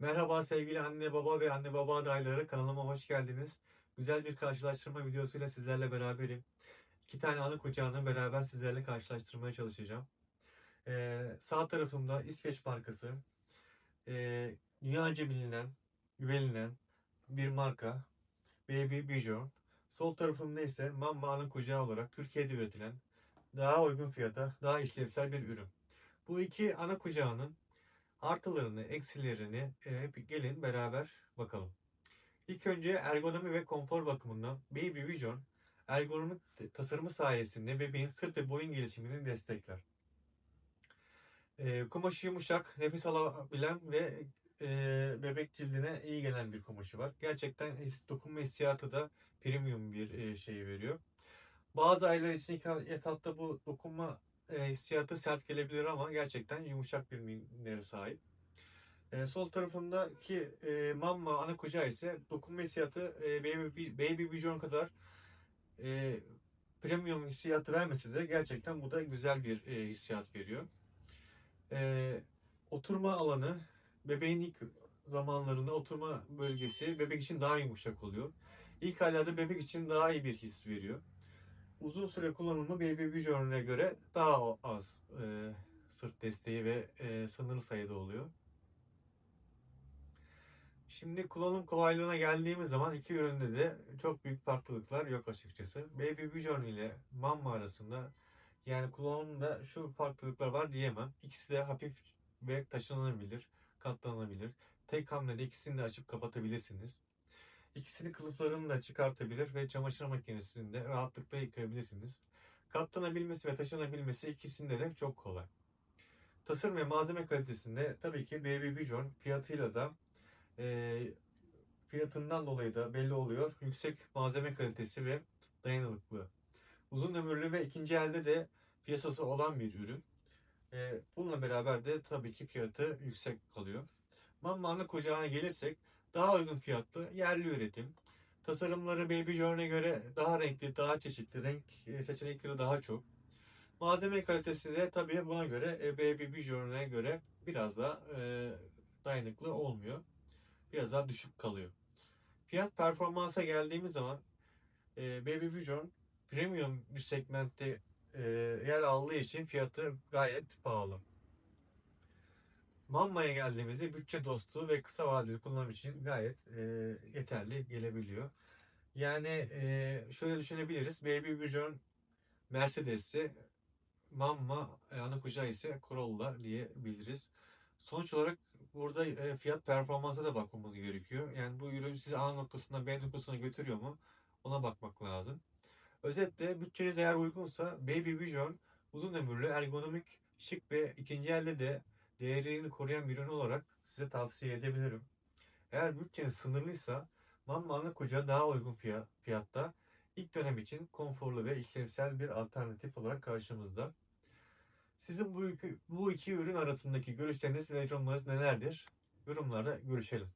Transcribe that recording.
Merhaba sevgili anne baba ve anne baba adayları kanalıma hoş geldiniz. Güzel bir karşılaştırma videosuyla sizlerle beraberim. İki tane anı kucağını beraber sizlerle karşılaştırmaya çalışacağım. Ee, sağ tarafımda İsveç markası, ee, dünyaca bilinen, güvenilen bir marka Baby Bijon. Sol tarafımda ise Mamma Anı Kucağı olarak Türkiye'de üretilen daha uygun fiyata, daha işlevsel bir ürün. Bu iki ana kucağının artılarını, eksilerini e, hep gelin beraber bakalım. İlk önce ergonomi ve konfor bakımından Baby Vision ergonomik tasarımı sayesinde bebeğin sırt ve boyun gelişimini destekler. E, kumaşı yumuşak, nefes alabilen ve e, bebek cildine iyi gelen bir kumaşı var. Gerçekten dokunma hissiyatı da premium bir e, şey veriyor. Bazı aylar için ilk etapta bu dokunma e, hissiyatı sert gelebilir ama gerçekten yumuşak bir minere sahip. E, sol tarafındaki e, mamma ana kucağı ise dokunma hissiyatı e, Baby, Baby Vision kadar e, premium hissiyatı vermesi de gerçekten bu da güzel bir e, hissiyat veriyor. E, oturma alanı bebeğin ilk zamanlarında oturma bölgesi bebek için daha yumuşak oluyor. İlk aylarda bebek için daha iyi bir his veriyor uzun süre kullanımı Baby Vision'e göre daha az e, sırt desteği ve e, sınırlı sayıda oluyor. Şimdi kullanım kolaylığına geldiğimiz zaman iki üründe de çok büyük farklılıklar yok açıkçası. Baby Vision ile Mamma arasında yani kullanımda şu farklılıklar var diyemem. İkisi de hafif ve taşınabilir, katlanabilir. Tek hamlede ikisini de açıp kapatabilirsiniz. İkisini kılıflarını da çıkartabilir ve çamaşır makinesinde rahatlıkla yıkayabilirsiniz. Katlanabilmesi ve taşınabilmesi ikisinde de çok kolay. Tasarım ve malzeme kalitesinde tabii ki Baby Vision fiyatıyla da e, fiyatından dolayı da belli oluyor. Yüksek malzeme kalitesi ve dayanıklı. Uzun ömürlü ve ikinci elde de piyasası olan bir ürün. E, bununla beraber de tabii ki fiyatı yüksek kalıyor. Mammanlı kucağına gelirsek daha uygun fiyatlı, yerli üretim. Tasarımları Baby Journey'e göre daha renkli, daha çeşitli, renk seçenekleri daha çok. Malzeme kalitesi de tabii buna göre e, Baby Journey'e göre biraz daha e, dayanıklı olmuyor. Biraz daha düşük kalıyor. Fiyat performansa geldiğimiz zaman e, Baby Vision premium bir segmentte e, yer aldığı için fiyatı gayet pahalı. Mamma'ya geldiğimizde bütçe dostu ve kısa vadeli kullanım için gayet e, yeterli gelebiliyor. Yani e, şöyle düşünebiliriz. Baby Vision Mercedes'i Mamma e, ana kucağı ise Corolla diyebiliriz. Sonuç olarak burada e, fiyat performansa da bakmamız gerekiyor. Yani bu ürün sizi A noktasından B noktasına götürüyor mu? Ona bakmak lazım. Özetle bütçeniz eğer uygunsa Baby Vision uzun ömürlü, ergonomik, şık ve ikinci elde de değerini koruyan bir ürün olarak size tavsiye edebilirim. Eğer bütçeniz sınırlıysa Mamma'nın kucağı daha uygun fiyatta ilk dönem için konforlu ve işlevsel bir alternatif olarak karşımızda. Sizin bu iki, bu iki ürün arasındaki görüşleriniz ve yorumlarınız nelerdir? Yorumlarda görüşelim.